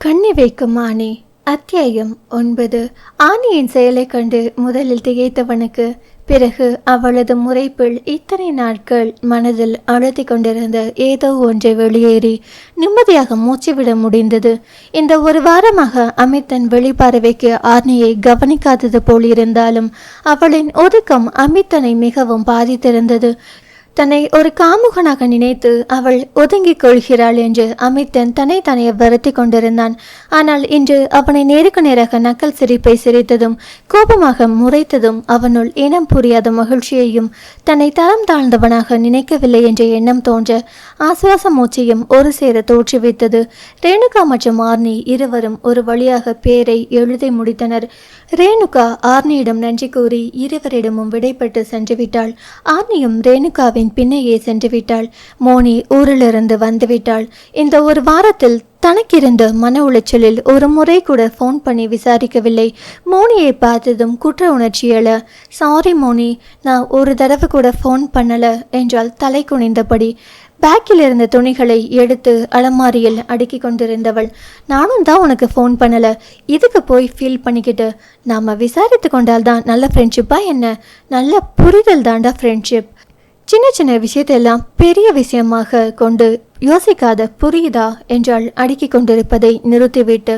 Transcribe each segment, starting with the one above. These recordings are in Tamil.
கண்ணி வைக்கும் ஆணி அத்தியாயம் ஒன்பது. ஆணியின் செயலை கண்டு முதலில் திகைத்தவனுக்கு பிறகு அவளது முறைப்பில் இத்தனை நாட்கள் மனதில் அழுத்தி கொண்டிருந்த ஏதோ ஒன்றை வெளியேறி நிம்மதியாக மூச்சுவிட முடிந்தது. இந்த ஒரு வாரமாக அமித்தன் வெளிப்பார்வைக்கு ஆர்னியை கவனிக்காதது போல் இருந்தாலும் அவளின் ஒதுக்கம் அமித்தனை மிகவும் பாதித்திருந்தது. தன்னை ஒரு காமுகனாக நினைத்து அவள் ஒதுங்கிக் கொள்கிறாள் என்று அமித்தன் தன்னை தானே வருத்தி கொண்டிருந்தான். ஆனால் இன்று அவனை நேருக்கு நேராக நக்கல் சிரிப்பை சிரித்ததும் கோபமாக முறைத்ததும் அவனுள் இனம் புரியாத மகிழ்ச்சியையும் தன்னை தரம் தாழ்ந்தவனாக நினைக்கவில்லை என்ற எண்ணம் தோன்ற ஆசுவாச மூச்சையும் ஒரு சேர தோற்றுவித்தது. ரேணுகா மற்றும் ஆர்னி இருவரும் ஒரு வழியாக பேரை எழுதி முடித்தனர். ரேணுகா ஆர்னியிடம் நன்றி கூறி இருவரிடமும் விடைபட்டு சென்றுவிட்டாள். ஆர்னியும் ரேணுகாவின் பின்னையே சென்று விட்டாள் மோனி ஊரிலிருந்து வந்துவிட்டாள். இந்த ஒரு வாரத்தில் தனக்கிருந்த மன உளைச்சலில் ஒரு முறை கூட ஃபோன் பண்ணி விசாரிக்கவில்லை. மோனியை பார்த்ததும் குற்ற உணர்ச்சி எழ சாரி மோனி நான் ஒரு தடவை கூட ஃபோன் பண்ணலை என்றால் தலை குனிந்தபடி பேக்கில் இருந்த துணிகளை எடுத்து அலமாரியில் அடுக்கி கொண்டிருந்தவள் நானும் தான் உனக்கு ஃபோன் பண்ணலை. இதுக்கு போய் ஃபீல் பண்ணிக்கிட்டு நாம விசாரித்து கொண்டால்தான் நல்ல ஃப்ரெண்ட்ஷிப்பா என்ன? நல்ல புரிதல் தாண்டா ஃப்ரெண்ட்ஷிப் சின்ன சின்ன விஷயத்தையெல்லாம் பெரிய விஷயமாக கொண்டு யோசிக்காத புரியுதா? என்றால் அடுக்கி கொண்டிருப்பதை நிறுத்திவிட்டு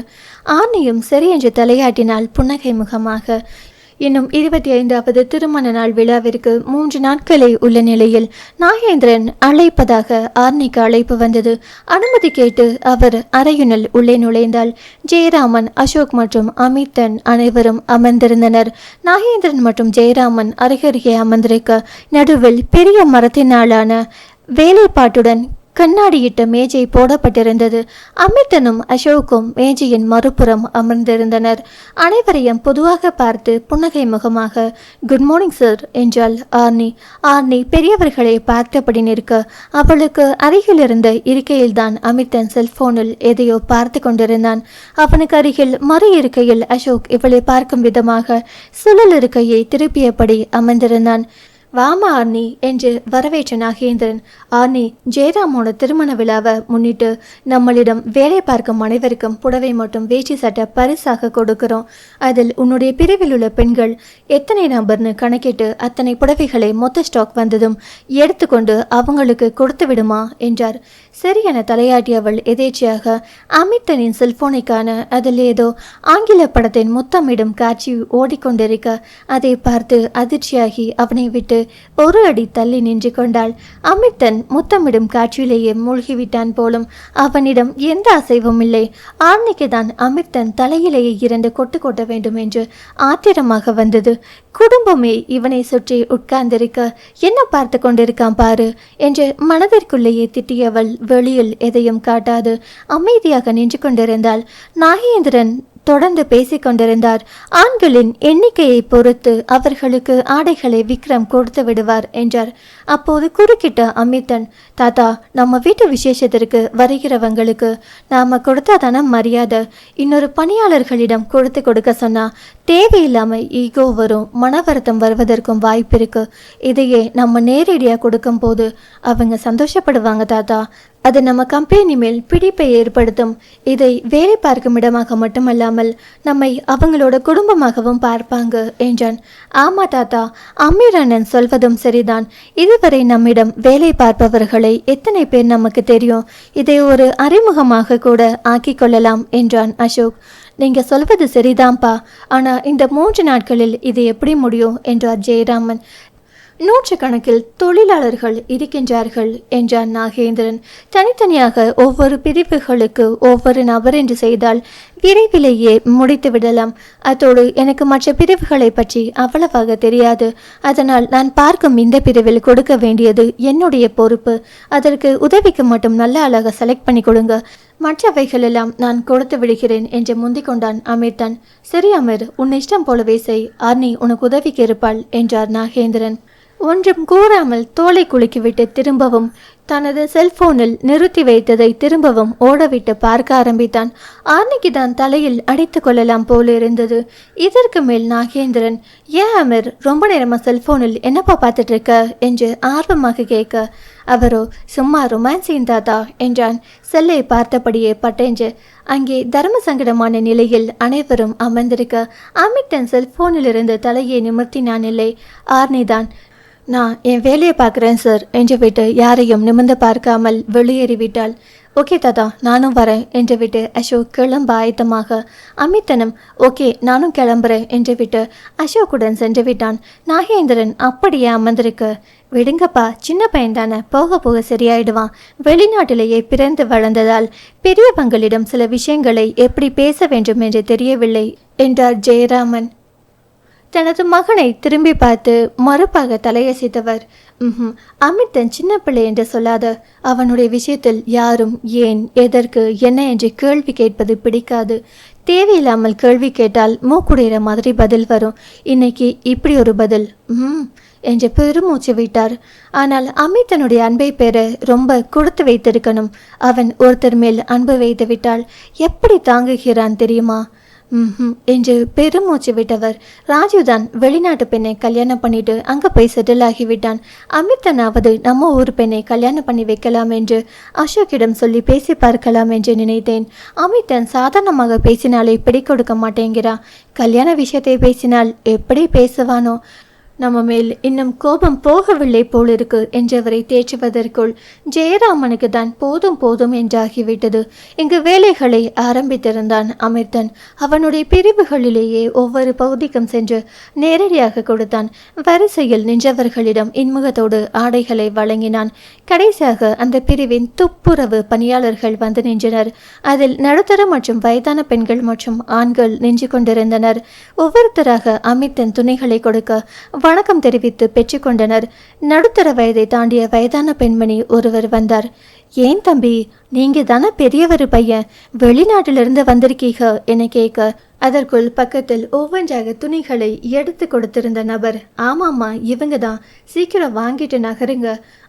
ஆனையும் சரி என்று தலையாட்டினாள் புன்னகை முகமாக. இன்னும் இருபத்தி ஐந்தாவது திருமண நாள் விழாவிற்கு மூன்று நாட்களே உள்ள நிலையில் நாகேந்திரன் அழைப்பதாக ஆர்னிக்கு அழைப்பு வந்தது. அனுமதி கேட்டு அவர் அறையுணல் உள்ளே நுழைந்தால் ஜெயராமன் அசோக் மற்றும் அமித்தன் அனைவரும் அமர்ந்திருந்தனர். நாகேந்திரன் மற்றும் ஜெயராமன் அருகருகே அமர்ந்திருக்க நடுவில் பெரிய மரத்தினாலான வேலைப்பாட்டுடன் கண்ணாடியிட்ட மேஜை போடப்பட்டிருந்தது. அமிர்தனும் அசோக்கும் மேஜையின் மறுபுறம் அமர்ந்திருந்தனர். அனைவரையும் பொதுவாக பார்த்து புன்னகை முகமாக குட் மார்னிங் சார் என்றாள் ஆர்னி. ஆர்னி பெரியவர்களை பார்த்தபடி நிற்க அவளுக்கு அருகிலிருந்த இருக்கையில்தான் அமிர்தன் செல்போனில் எதையோ பார்த்து கொண்டிருந்தான். அவனுக்கு அருகில் மறு இருக்கையில் அசோக் இவளை பார்க்கும் விதமாக சுழல் இருக்கையை திருப்பியபடி அமர்ந்திருந்தான். வாமா ஆர்னி என்று வரவேற்ற நாகேந்திரன் ஆர்னி ஜெயராமோட திருமண விழாவை முன்னிட்டு நம்மளிடம் வேலை பார்க்கும் அனைவருக்கும் புடவை மற்றும் வேஷ்டி சட்டை பரிசாக கொடுக்கிறோம். அதில் உன்னுடைய பிரிவில் உள்ள பெண்கள் எத்தனை நம்பர்னு கணக்கிட்டு அத்தனை புடவைகளை மொத்த ஸ்டாக் வந்ததும் எடுத்துக்கொண்டு அவங்களுக்கு கொடுத்து விடுமா என்றார். சரியான தலையாட்டியவள் எதேச்சியாக அமித்தனின் செல்போனைக்கான அதில் ஏதோ ஆங்கில படத்தின் முத்தமிடும் காட்சி ஓடிக்கொண்டிருக்க அதை பார்த்து அதிர்ச்சியாகி அவனை விட்டு ஒரு அடி தள்ளி நின்று கொண்டாள். அமிர்தன் முத்தமிடும் காட்சியிலேயே மூழ்கிவிட்டான் போலும் அவனிடம் எந்த அசைவும் இல்லை. ஆர்னிக்கு தான் அமிர்தன் தலையிலேயே இரண்டு கொட்டு கொட்ட வேண்டும் என்று ஆத்திரமாக வந்தது. குடும்பமே இவனை சுற்றி உட்கார்ந்திருக்க என்ன பார்த்து கொண்டிருக்கான் பாரு என்று மனதிற்குள்ளேயே திட்டியவள் வெளியில் எதையும் காட்டாது. அமைதியாக நின்று கொண்டிருந்தாள். நாகேந்திரன் தொடர்ந்து பேசிக் கொண்டிருந்தார். ஆண்களின் எண்ணிக்கையை பொறுத்து அவர்களுக்கு ஆடைகளை விக்ரம் கொடுத்து விடுவார் என்றார். அப்போது குறுக்கிட்ட அமித்தன் தாத்தா நம்ம வீட்டு விசேஷத்திற்கு வருகிறவங்களுக்கு நாம கொடுத்தாதான மரியாதை. இன்னொரு பணியாளர்களிடம் கொடுத்து கொடுக்க சொன்னா தேவையில்லாம ஈகோ வரும் மன வருத்தம் வருவதற்கும் வாய்ப்பு இருக்கு. இதையே நம்ம நேரடியாக கொடுக்கும் போது அவங்க சந்தோஷப்படுவாங்க தாத்தா. அது நம்ம கம்பெனி மேல் பிடிப்பை ஏற்படுத்தும். இதை வேலை பார்க்கும் இடமாக மட்டுமல்லாமல் நம்மை அவங்களோட குடும்பமாகவும் பார்ப்பாங்க என்றான். ஆமா தாத்தா அமீரண்ணன் சொல்வதும் சரிதான். இதுவரை நம்மிடம் வேலை பார்ப்பவர்களை எத்தனை பேர் நமக்கு தெரியும்? இதை ஒரு அறிமுகமாக கூட ஆக்கிக் கொள்ளலாம் என்றான் அசோக். நீங்க சொல்வது சரிதான்ப்பா ஆனா இந்த மூன்று நாட்களில் இது எப்படி முடியும்? என்றார் ஜெயராமன். நூற்றுக்கணக்கில் தொழிலாளர்கள் இருக்கின்றார்கள் என்றான் நாகேந்திரன். தனித்தனியாக ஒவ்வொரு பிரிவுகளுக்கு ஒவ்வொரு நபர் என்று செய்தால் விரைவிலேயே முடித்து விடலாம் அத்தோடு எனக்கு மற்ற பிரிவுகளை பற்றி அவ்வளவாக தெரியாது. அதனால் நான் பார்க்கும் இந்த பிரிவில் கொடுக்க வேண்டியது என்னுடைய பொறுப்பு. அதற்கு உதவிக்கு மட்டும் நல்ல அழகாக செலக்ட் பண்ணி கொடுங்க. மற்றவைகளெல்லாம் நான் கொடுத்து விடுகிறேன் என்று முந்திக் கொண்டான் அமீர்தான். சரி அமீர் உன் இஷ்டம் போலவே செய். ஆர்னி உனக்கு உதவிக்கு இருப்பாள் என்றார் நாகேந்திரன். ஒன்றும் கூறாமல் தோலை குலுக்கிவிட்டு திரும்பவும் தனது செல்போனில் நிறுத்தி வைத்ததை திரும்பவும் ஓடவிட்டு பார்க்க ஆரம்பித்தான். ஆர்னிக்கு தான் தலையில் அடித்து கொள்ளலாம் போல இருந்தது. இதற்கு மேல் நாகேந்திரன் ஏன் அமீர் ரொம்ப நேரமா செல்போனில் என்னப்பா பார்த்துட்டு இருக்க என்று ஆர்வமாக கேட்க அவரோ சும்மா ரொமான்ஸின் தாத்தா என்றான். செல்லை பார்த்தபடியே பட்டேஞ்சு அங்கே தர்ம சங்கடமான நிலையில் அனைவரும் அமர்ந்திருக்க அமித் தன் செல்போனிலிருந்து தலையை நிமிர்த்தினான் இல்லை. ஆர்னிதான் நான் என் வேலையை பார்க்குறேன் சார் என்று விட்டு யாரையும் நிமிர்ந்து பார்க்காமல் வெளியேறிவிட்டாள். ஓகே தாத்தா நானும் வரேன் என்று விட்டு அசோக் கிளம்ப ஆயத்தமாக அமித்தனும் ஓகே நானும் கிளம்புறேன் என்று விட்டு அசோக்குடன் சென்று விட்டான். நாகேந்திரன் அப்படியே அமர்ந்திருக்க. விடுங்கப்பா சின்ன பையன் தானே போக போக சரியாயிடுவான். வெளிநாட்டிலேயே பிறந்து வளர்ந்ததால் பெரியவங்களிடம் சில விஷயங்களை எப்படி பேச வேண்டும் என்று தெரியவில்லை என்றார் ஜெயராமன். தனது மகனை திரும்பி பார்த்து மறுப்பாக தலையசைத்தவர். ம்ஹும் அமித் தன் சின்ன பிள்ளை என்று சொல்லாத அவனுடைய விஷயத்தில் யாரும் ஏன் எதற்கு என்ன என்று கேள்வி கேட்பது பிடிக்காது. தேவையில்லாமல் கேள்வி கேட்டால் மூக்குடையிற மாதிரி பதில் வரும். இன்னைக்கு இப்படி ஒரு பதில் ம் என்று பெருமூச்சு விட்டார். ஆனால் அமித் தன்னுடைய அன்பை பெற ரொம்ப கொடுத்து வைத்திருக்கணும். அவன் ஒருத்தர் மேல் அன்பு வைத்து விட்டால் எப்படி தாங்குகிறான் தெரியுமா? என்று பெருமூச்சு விட்டவர். ராஜீவ் தான் வெளிநாட்டு பெண்ணை கல்யாணம் பண்ணிட்டு அங்க போய் செட்டில் ஆகிவிட்டான். அமித்தனாவது நம்ம ஊர் பெண்ணை கல்யாணம் பண்ணி வைக்கலாம் என்று அசோக்கிடம் சொல்லி பேசி பார்க்கலாம் என்று நினைத்தேன். அமித்தன் சாதாரணமாக பேசினாலே பிடி கொடுக்க மாட்டேங்கிறான் கல்யாண விஷயத்தை பேசினால் எப்படி பேசுவானோ? நம்ம மேல் இன்னும் கோபம் போகவில்லை போலிருக்கு என்றவரை தேற்றுவதற்குள் ஜெயராமனுக்கு தான் போதும் போதும் என்றாகிவிட்டது. இங்கு வேலைகளை ஆரம்பித்திருந்தான் அமிர்தன். அவனுடைய பிரிவுகளிலேயே ஒவ்வொரு பகுதிக்கும் சென்று நேரடியாக கொடுத்தான். வரிசையில் நின்றவர்களிடம் இன்முகத்தோடு ஆடைகளை வழங்கினான். கடைசியாக அந்த பிரிவின் துப்புரவு பணியாளர்கள் வந்து நின்றனர். அதில் நடுத்தர மற்றும் வயதான பெண்கள் மற்றும் ஆண்கள் நின்று கொண்டிருந்தனர். ஒவ்வொருத்தராக அமித்தன் துணிகளை கொடுக்க வணக்கம் தெரிவித்து பெற்றுக்கொண்டனர் நடுத்தர வயதை தாண்டிய வயதான பெண்மணி ஒருவர் வந்தார். ஏன் தம்பி நீங்க தானே பெரியவர் பையன். வெளிநாட்டிலிருந்து வந்திருக்கீங்க என கேட்க அதற்குள் பக்கத்தில் ஒவ்வொன்றாக துணிகளை எடுத்து கொடுத்திருந்த நபர் ஆமாம்மா இவங்க தான். சீக்கிரம் வாங்கிட்டு நகருங்க.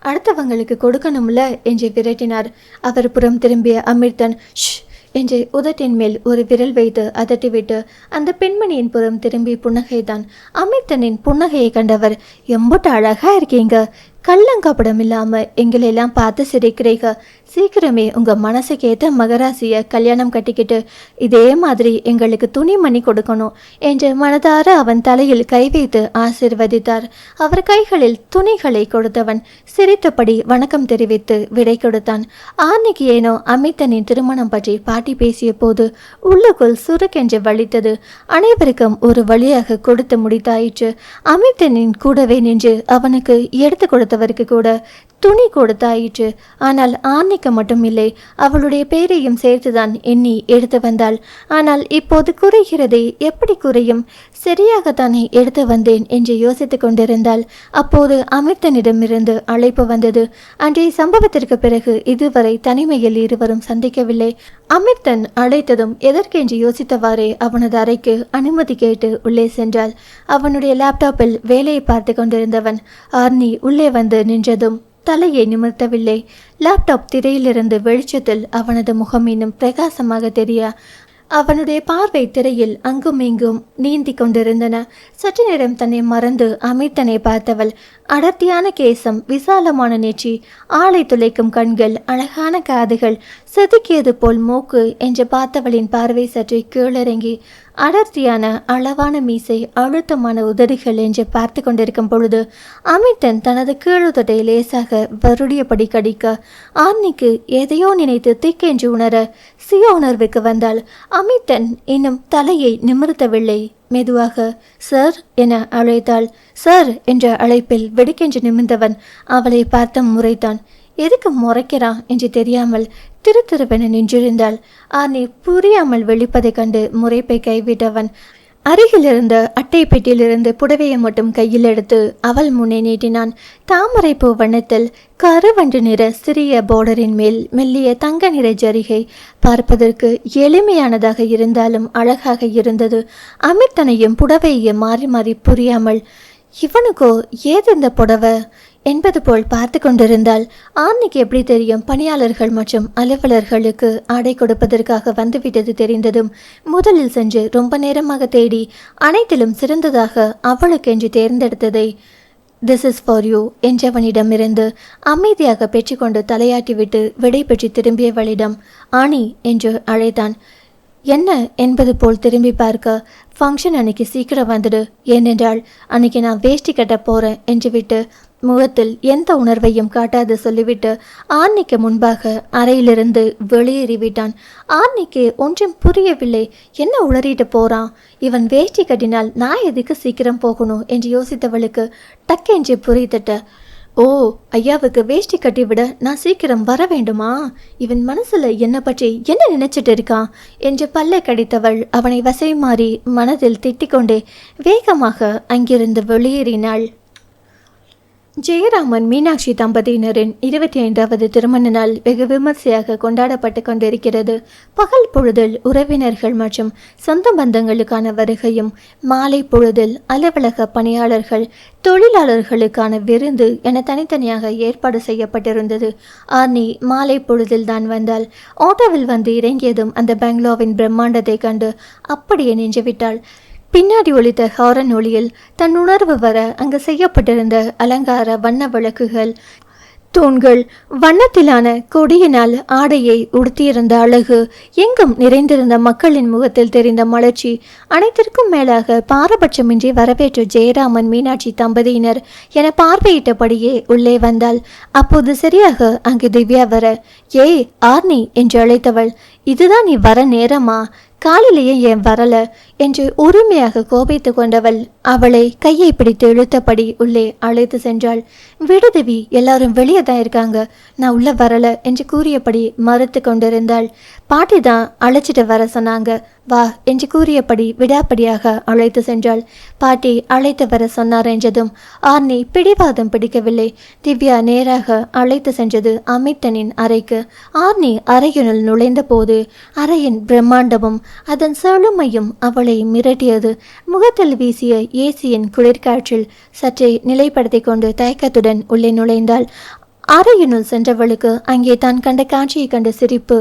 அடுத்தவங்களுக்கு கொடுக்கணும்ல என்று விரட்டினார். அவர் புறம் திரும்பிய அமிர்தன் ஷ் என்று உதட்டின் மேல் ஒரு விரல் வைத்து அதட்டிவிட்டு அந்த பெண்மணியின் புறம் திரும்பி புன்னகைதான் அமிர்தனின் புன்னகையை கண்டவர் எம்புட்டு அழகா இருக்கீங்க. கள்ளங்கப்படம் இல்லாம எங்களெல்லாம் பார்த்து சிரிக்கிறீங்க. சீக்கிரமே உங்க மனசுக்கு ஏத்த மகராசிய கல்யாணம் கட்டிக்கிட்டு இதே மாதிரி எங்களுக்கு துணிமணி கொடுக்கணும் என்று மனதார அவன் தலையில் கை வைத்து ஆசிர்வதித்தார். அவர் கைகளில் துணிகளை கொடுத்தவன் சிரித்தபடி வணக்கம் தெரிவித்து விடை கொடுத்தான். ஆன்னைக்கு ஏனோ அமித்தனின் திருமணம் பற்றி பாட்டி பேசிய போது உள்ளுக்குள் சுருக்கென்று வலித்தது. அனைவருக்கும் ஒரு வழியாக கொடுத்து முடித்தாயிற்று. அமித்தனின் கூடவே நின்று அவனுக்கு எடுத்து கொடுத்தவருக்கு கூட துணி கொடுத்தாயிற்று. ஆனால் ஆன்னைக்கு மட்டும் இல்லை அவளுடைய பேரையும் சேர்த்துதான் எண்ணி எடுத்து வந்தாள். ஆனால் இப்போது குறைகிறதே எப்படி குறையும்? சரியாகத்தானே எடுத்து வந்தேன் என்று யோசித்துக் கொண்டிருந்தாள். அப்போது அமிர்தனிடமிருந்து அழைப்பு வந்தது. அன்றைய சம்பவத்திற்கு பிறகு இதுவரை தனிமையில் இருவரும் சந்திக்கவில்லை. அமிர்தன் அழைத்ததும் எதற்கென்று யோசித்தவாறே அவனது அறைக்கு அனுமதி கேட்டு உள்ளே சென்றாள். அவனுடைய லேப்டாப்பில் வேலையை பார்த்து கொண்டிருந்தவன் ஆர்னி உள்ளே வந்து நின்றதும் தலையை நிமிர்த்தவில்லை. லேப்டாப் திரையிலிருந்து வெளிச்சத்தில் அவனது முகம் இன்னும் பிரகாசமாக தெரிய அவனுடைய பார்வை திரையில் அங்கும் இங்கும் நீந்தி கொண்டிருந்தன. சற்று நேரம் தன்னை மறந்து அமிர்தனை பார்த்தவள் அடர்த்தியான கேசம் விசாலமான நெற்றி ஆளை துளைக்கும் கண்கள் அழகான காதுகள் செதுக்கியது போல் மூக்கு என்று பார்த்தவளின் பார்வை சற்று கீழிறங்கி அடர்த்தியான அளவான மீசை அழுத்தமான உதடுகள் என்று பார்த்து கொண்டிருக்கும் பொழுது அமிர்தன் தனது கீழுதட்டை லேசாக வருடியபடி கடிக்க ஆர்னிக்கு எதையோ நினைத்து திக்கென்று உணர சுய உணர்வுக்கு வந்தால் அமிர்தன் இன்னும் தலையை நிமிர்த்தவில்லை. மெதுவாக சார் என அழைத்தாள். சார் என்ற அழைப்பில் வெடுக்கென்று நிமிர்ந்தவன் அவளை பார்த்த முறைத்தான். எதுக்கு முறைக்கிறான் என்று தெரியாமல் திரு திருவென நின்றிருந்தாள். ஆனி புரியாமல் வெளிப்பதைக் கண்டு முறைப்பை கைவிட்டவன் அருகில் இருந்த அட்டை பெட்டியிலிருந்து புடவையை மட்டும் கையில் எடுத்து அவள் முன்னே நீட்டினான். தாமரை பூ வண்ணத்தில் கருவண்டு நிற சிறிய போர்டரின் மேல் மெல்லிய தங்க நிற ஜரிகை பார்ப்பதற்கு எளிமையானதாக இருந்தாலும் அழகாக இருந்தது. அமிர்தனையும் புடவையையும் மாறி மாறி புரியாமல் இவனுக்கோ ஏது இந்த புடவை? என்பது போல் பார்த்து கொண்டிருந்தால் ஆர்னிக்கு எப்படி தெரியும் பணியாளர்கள் மற்றும் அலுவலர்களுக்கு ஆடை கொடுப்பதற்காக வந்துவிட்டது தெரிந்ததும் முதலில் சென்று ரொம்ப நேரமாக தேடி அனைத்திலும் சிறந்ததாக அவளுக்கென்று தேர்ந்தெடுத்ததை திஸ் இஸ் ஃபார் யூ என்றவனிடமிருந்து அமைதியாக பெற்றுக்கொண்டு தலையாட்டிவிட்டு விடை பெற்று திரும்பியவளிடம் ஆணி என்று அழைத்தான். என்ன? என்பது போல் திரும்பி பார்க்க ஃபங்க்ஷன் அன்னைக்கு சீக்கிரம் வந்துடு ஏனென்றால் அன்னைக்கு நான் வேஷ்டி கட்ட போகிறேன் என்று விட்டு முகத்தில் எந்த உணர்வையும் காட்டாது சொல்லிவிட்டு ஆர்னிக்கு முன்பாக அறையிலிருந்து வெளியேறிவிட்டான். ஆர்னிக்கு ஒன்றும் புரியவில்லை. என்ன உளறிட்டு போறான்? இவன் வேஷ்டி கட்டினால் நான் எதுக்கு சீக்கிரம் போகணும்? என்று யோசித்தவளுக்கு டக்கென்று புரித்தட்ட ஓ ஐயாவுக்கு வேஷ்டி கட்டி விட நான் சீக்கிரம் வர வேண்டுமா? இவன் மனசுல என்னை பற்றி என்ன நினைச்சிட்டு இருக்கான்? என்று பல்லை கடித்தவள் அவனை வசை மாறி மனதில் திட்டிக்கொண்டே வேகமாக அங்கிருந்து வெளியேறினாள். ஜெயராமன் மீனாட்சி தம்பதியினரின் இருபத்தி ஐந்தாவது திருமண நாள் வெகு விமர்சையாக கொண்டாடப்பட்டு கொண்டிருக்கிறது. பகல் பொழுதில் உறவினர்கள் மற்றும் சொந்த பந்தங்களுக்கான வருகையும் மாலை பொழுதில் அலுவலக பணியாளர்கள் தொழிலாளர்களுக்கான விருந்து என தனித்தனியாக ஏற்பாடு செய்யப்பட்டிருந்தது. ஆர்னி மாலை பொழுதில் தான் வந்தால் ஆட்டோவில் வந்து இறங்கியதும் அந்த பெங்களோவின் பிரம்மாண்டத்தை கண்டு அப்படியே நின்றுவிட்டாள். பின்னாடி ஒழித்த ஹாரன் ஒளியில் தன் உணர்வு வர அங்கு செய்யப்பட்டிருந்த அலங்கார வண்ண விளக்குகள் தூண்கள் வண்ணத்திலான கொடியினால் ஆடையை உடுத்தியிருந்த அழகு எங்கும் நிறைந்திருந்த மக்களின் முகத்தில் தெரிந்த மலர்ச்சி அனைத்திற்கும் மேலாக பாரபட்சமின்றி வரவேற்ற ஜெயராமன் மீனாட்சி தம்பதியினர் என பார்வையிட்டபடியே உள்ளே வந்தாள். அப்போது சரியாக அங்கு திவ்யா வர ஏய் ஆர்னி என்று அழைத்தவள் இதுதான் நீ வர நேரமா? காலையிலேயே ஏன் வரல என்று உரிமையாக கோபித்து கொண்டவள் அவளை கையை பிடித்து இழுத்தபடி உள்ளே அழைத்து சென்றாள். விடுதவி எல்லாரும் வெளியே தான் இருக்காங்க. நான் உள்ள வரல என்று கூறியபடி மறுத்து கொண்டிருந்தாள். பாட்டி தான் அழைச்சிட்டு வர சொன்னாங்க. வா என்று கூறியபடி விடாப்படியாக அழைத்து சென்றாள். பாட்டி அழைத்து வர சொன்னார் என்றதும் ஆர்னி பிடிவாதம் பிடிக்கவில்லை. திவ்யா நேராக அழைத்து சென்றது அமித்தனின் அறைக்கு. ஆர்னி அறையினுள் நுழைந்த போது அறையின் பிரம்மாண்டமும் அதன் செழுமையும் அவளை மிரட்டியது. முகத்தில் வீசிய ஏசியின் குளிர்காற்றில் சற்றே நிலைப்படுத்திக் கொண்டு தயக்கத்துடன் உள்ளே நுழைந்தாள். அறையினுள் சென்றவளுக்கு அங்கே தான் கண்ட காட்சியை கண்ட சிரிப்பு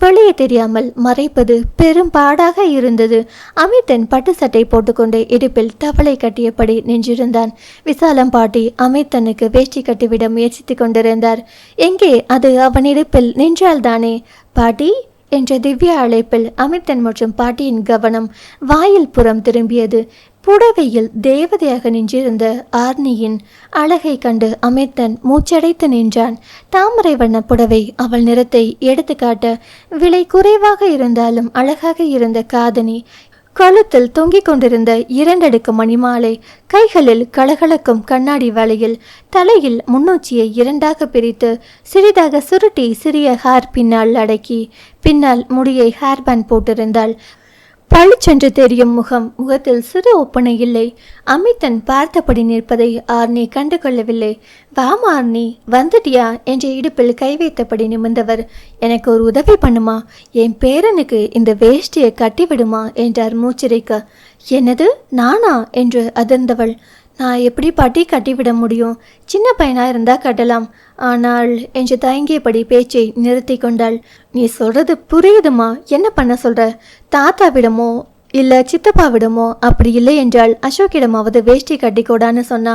வெளியே தெரியாமல் மறைப்பது பெரும் பாடாக இருந்தது. அமித்தன் பட்டு சட்டை போட்டுக்கொண்டு இடுப்பில் தவளை கட்டியபடி நின்றிருந்தான். விசாலம் பாட்டி அமித்தனுக்கு வேஷ்டி கட்டிவிட முயற்சித்துக் கொண்டிருந்தார். எங்கே? அது அவன் இடுப்பில் நின்றால்தானே பாட்டி? என்ற திவ்ய அழைப்பில் அமிர்தன் மற்றும் பாட்டியின் கவனம் வாயில் புறம் திரும்பியது. புடவையில் தேவதையாக நின்றிருந்த ஆர்னியின் அழகை கண்டு அமிர்தன் மூச்சடைத்து நின்றான். தாமரை வண்ண புடவை அவள் நிறத்தை எடுத்துக்காட்ட விலை குறைவாக இருந்தாலும் அழகாக இருந்த காதணி கழுத்தில் தொங்கிக் கொண்டிருந்த இரண்டடுக்கு மணிமாலை கைகளில் கலகலக்கும் கண்ணாடி வலையில் தலையில் முன்னூச்சியை இரண்டாக பிரித்து சிறிதாக சுருட்டி சிறிய ஹேர் பின்னால் அடக்கி பின்னால் முடியை ஹேர் பேண்ட் போட்டிருந்தாள். பழிச்சென்று தெரியும் முகம் முகத்தில் சிறு ஒப்பனை இல்லை. அமித்தன் பார்த்தபடி நிற்பதை ஆர்னி கண்டு கொள்ளவில்லை வாமா ஆர்னி வந்துட்டியா? என்ற இடுப்பில் கை வைத்தபடி நிமிர்ந்தவர். எனக்கு ஒரு உதவி பண்ணுமா? என் பேரனுக்கு இந்த வேஷ்டியை கட்டிவிடுமா? என்றார் மூச்சிரைக்க என்னது? நானா? என்று அதிர்ந்தவள். நான் எப்படி பாட்டி கட்டிவிட முடியும்? சின்ன பையனாக இருந்தால் கட்டலாம். ஆனால் என்று தயங்கியபடி பேச்சை நிறுத்தி கொண்டாள். நீ சொல்றது புரியுதுமா? என்ன பண்ண சொல்ற? தாத்தாவிடமோ இல்லை சித்தப்பாவிடமோ அப்படி இல்லை என்றால் அசோக்கிடமாவது வேஷ்டி கட்டிக்கூடான்னு சொன்னா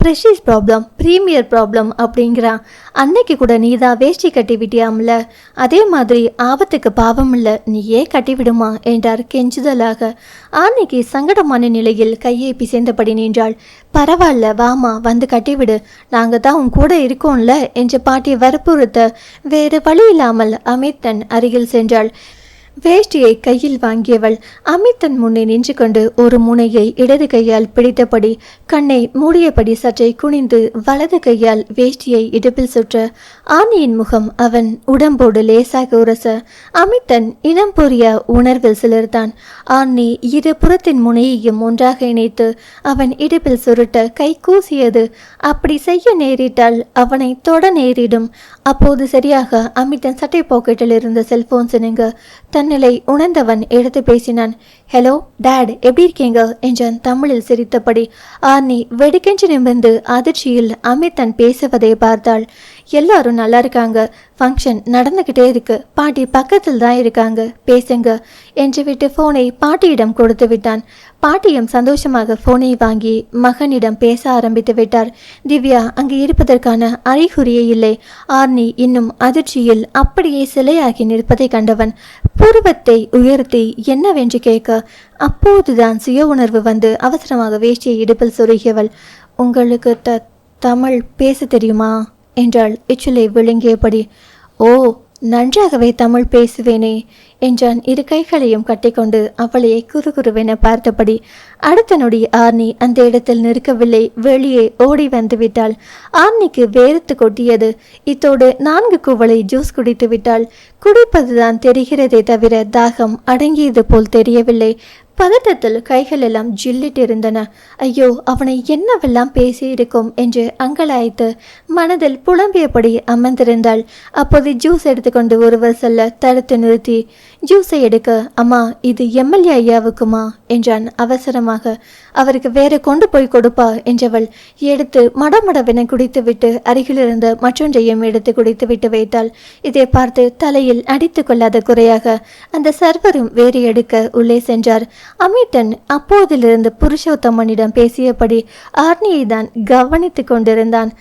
ப்ரெஷிஸ் ப்ராப்ளம் ப்ரீமியர் ப்ராப்ளம் அப்படிங்கிறான் அன்னைக்கு கூட நீ தான் வேஷ்டி கட்டி விட்டியாம்ல. அதே மாதிரி ஆபத்துக்கு பாவம் இல்லை நீயே கட்டி விடுமா? என்றார் கெஞ்சுதலாக. ஆன்னைக்கு சங்கடமான நிலையில் கையை பிசைந்தபடி நின்றாள். பரவாயில்ல வாமா வந்து கட்டிவிடு நாங்கள் தான் உன் கூட இருக்கோம்ல என்று பாட்டி வற்புறுத்த வேறு வழி இல்லாமல் அமித்தன் அருகில் சென்றாள். வேஷ்டியை கையில் வாங்கியவள் அமித்தன் முன்னே நின்று கொண்டு ஒரு முனையை இடது கையால் பிடித்தபடி கண்ணை மூடியபடி சற்றே குனிந்து வலது கையால் வேஷ்டியை இடுப்பில் சுற்ற ஆனியின் முகம் அவன் உடம்போடு லேசாக உரச அமித்தன் இனம் புரிய உணர்வில் சிலிர்த்தான் ஆன்னி இரு புறத்தின் முனையையும் ஒன்றாக இணைத்து அவன் இடுப்பில் சுருட்ட கை கூசியது. அப்படி செய்ய நேரிட்டால் அவனை தொட நேரிடும். அப்போது சரியாக அமித்தன் சட்டை பாக்கெட்டில் இருந்த செல்போன் சினுங்க. தன்னிலை உணர்ந்தவன் எடுத்து பேசினான். ஹலோ டேட் எப்படி இருக்கீங்க? என்றான் தமிழில் சிரித்தபடி. ஆர்னி வெடுக்கென்று நிமிர்ந்து அதிர்ச்சியில் அமித்தன் பேசுவதை பார்த்தாள். எல்லாரும் நல்லா இருக்காங்க. ஃபங்க்ஷன் நடந்துக்கிட்டே இருக்கு. பாட்டி பக்கத்தில் தான் இருக்காங்க. பேசுங்க. என்று விட்டு ஃபோனை பாட்டியிடம் கொடுத்து விட்டான். பாட்டியும் சந்தோஷமாக ஃபோனை வாங்கி மகனிடம் பேச ஆரம்பித்து விட்டார். திவ்யா அங்கு இருப்பதற்கான அறிகுறியே இல்லை. ஆர்னி இன்னும் அதிர்ச்சியில் அப்படியே சிலையாகி நிற்பதை கண்டவன் புருவத்தை உயர்த்தி என்னவென்று கேட்க? அப்போதுதான் சுய உணர்வு வந்து அவசரமாக வேஷ்டியை இடுப்பில் சொருகியவள் உங்களுக்கு த தமிழ் பேச தெரியுமா? என்றாள். எச்சிலை விழுங்கியபடி ஓ நன்றாகவே தமிழ் பேசுவேனே என்றான். இரு கைகளையும் கட்டிக்கொண்டு அவளையே குறுகுறுவென பார்த்தபடி அடுத்த நொடி ஆர்னி அந்த இடத்தில் நிற்கவில்லை. வெளியே ஓடி வந்து விட்டாள். ஆர்னிக்கு வேர்த்து கொட்டியது. இத்தோடு நான்கு குவளை ஜூஸ் குடித்து விட்டாள் குடிப்பதுதான் தெரிகிறதே தவிர தாகம் அடங்கியது போல் தெரியவில்லை. பதட்டத்தில் கைகள் எல்லாம் ஜில்லிட்டு இருந்தன ஐயோ அவனை என்னவெல்லாம் பேசியிருக்கும்? என்று அங்கலாய்த்து மனதில் புலம்பியபடி அமர்ந்திருந்தாள். அப்போது ஜூஸ் எடுத்துக்கொண்டு ஒருவர் செல்ல தடுத்து நிறுத்தி ஜூஸை எடுக்க அம்மா இது எம்எல்ஏ ஐயாவுக்குமா? என்றான். அவசரமாக அவருக்கு வேற கொண்டு போய் கொடுப்பா என்றவள் எடுத்து மடமடவென குடித்துவிட்டு அருகிலிருந்த மற்றொன்றையும் எடுத்து குடித்துவிட்டு வைத்தாள். இதை பார்த்து தலையில் அடித்து கொள்ளாத குறையாக அந்த சர்வரும் வேறு எடுக்க உள்ளே சென்றார். அமிர்தன் அப்போதிலிருந்து புருஷோத்தமனிடம் பேசியபடி ஆர்னியை தான் கவனித்து கொண்டிருந்தான்.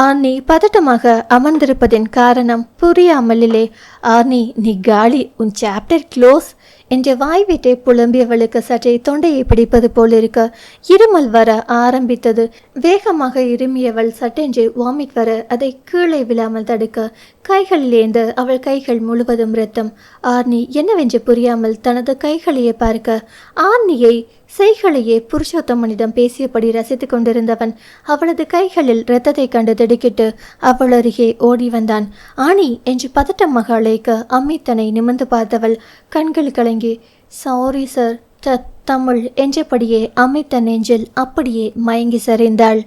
ஆர்னி பதட்டமாக அமர்ந்திருப்பதின் காரணம் புரியாமலிலே ஆர்னி நீ காலி. உன் சாப்டர் க்ளோஸ் என்று வாய் விட்டே புலம்பியவளுக்கு சற்றே தொண்டையை பிடிப்பது போலிருக்க இருமல் வர ஆரம்பித்தது. வேகமாக இருமியவள் சட்டென்று வாமிட் வர அதை கீழே விழாமல் தடுக்க கைகளிலேந்து அவள் கைகள் முழுவதும் ரத்தம் ஆர்னி என்னவென்று புரியாமல் தனது கைகளையே பார்க்க ஆர்னியை செய்களையே புருஷோத்தமனிடம் பேசியபடி ரசித்துக் கொண்டிருந்தவன் அவளது கைகளில் இரத்தத்தை கண்டு திடுக்கிட்டு அவள் அருகே ஓடி வந்தான். ஆணி என்று பதட்டமாக அழைக்க அம்மித்தனை நிமிர்ந்து பார்த்தவள் கண்கள் கலங்கி சாரி சார் த தமிழ் என்றபடியே அமித்த நெஞ்சில் அப்படியே மயங்கி சரிந்தாள்.